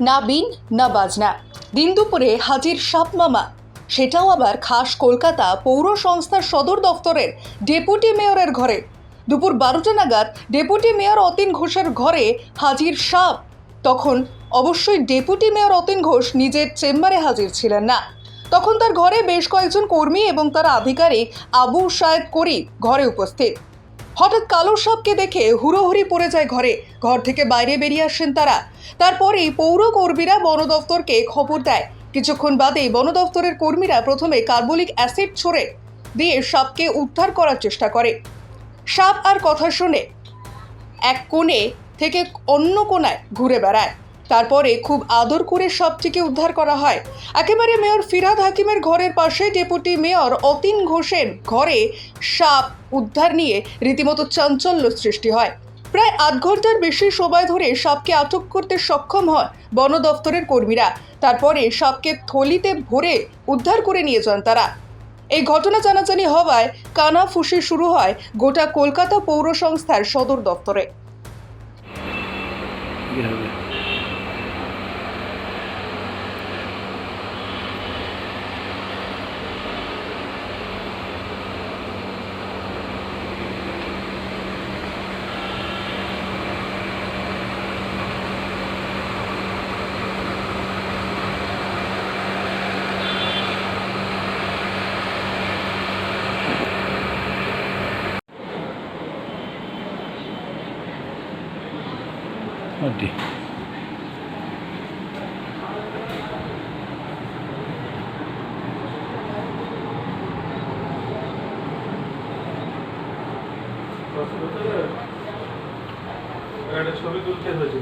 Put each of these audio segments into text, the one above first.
না বিন, না বাজনা। দিন দুপুরে হাজির সাপ মামা। সেটাও আবার খাস কলকাতা পৌর সংস্থার সদর দফতরের ডেপুটি মেয়রের ঘরে। দুপুর বারোটা নাগাদ ডেপুটি মেয়র অতীন ঘোষের ঘরে হাজির সাপ। তখন অবশ্যই ডেপুটি মেয়র অতীন ঘোষ নিজের চেম্বারে হাজির ছিলেন না। তখন তার ঘরে বেশ কয়েকজন কর্মী এবং তার আধিকারিক আবু সায়েদ করি ঘরে উপস্থিত। হঠাৎ কালো সাপকে দেখে হুড়োহুড়ি পড়ে যায় ঘরে। ঘর থেকে বাইরে বেরিয়ে আসেন তারা। তারপরেই পৌর কর্মীরা বন দফতরকে খবর দেয়। কিছুক্ষণ বাদেই বন দফতরের কর্মীরা প্রথমে কার্বলিক অ্যাসিড ছড়ে দিয়ে সাপকে উদ্ধার করার চেষ্টা করে। সাপ আর কথা শুনে। এক কোণে থেকে অন্য কোণায় ঘুরে বেড়ায়। তারপরে খুব আদর করে সবটিকে উদ্ধার করা হয়। একেবারে মেয়র ফিরাদ হাকিমের ঘরের পাশে ডেপুটি মেয়র অতীন ঘোষের ঘরে সাপ উদ্ধার নিয়ে রীতিমতো চাঞ্চল্য সৃষ্টি হয়। প্রায় আধ ঘণ্টার বেশি সময় ধরে সাপকে আটক করতে সক্ষম হয় বন দফতরের কর্মীরা। তারপরে সাপকে থলিতে ভরে উদ্ধার করে নিয়ে যান তারা। এই ঘটনা জানাজানি হওয়ায় কানাফুসি শুরু হয় গোটা কলকাতা পৌর সংস্থার সদর দপ্তরে কি হবে আদি একটা ছবি তুলতে হয়েছে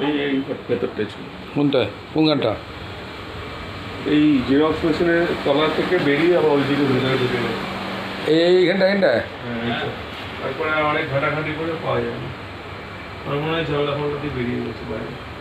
এই এই ভেতরটাই ছিল কোনটায় কোন গানটা এই জেরক্স মেশিনের তলা থেকে বেরিয়ে আবার ওইদিকে ভেতরে ঢুকে গেছে এইখানটা এইখানটায় হ্যাঁ এইটা। তারপরে আর অনেক ঘাটাঘাটি করে পাওয়া যায় না আমার মনে হয় ফলটা দিয়ে বেরিয়ে গেছে বাইরে।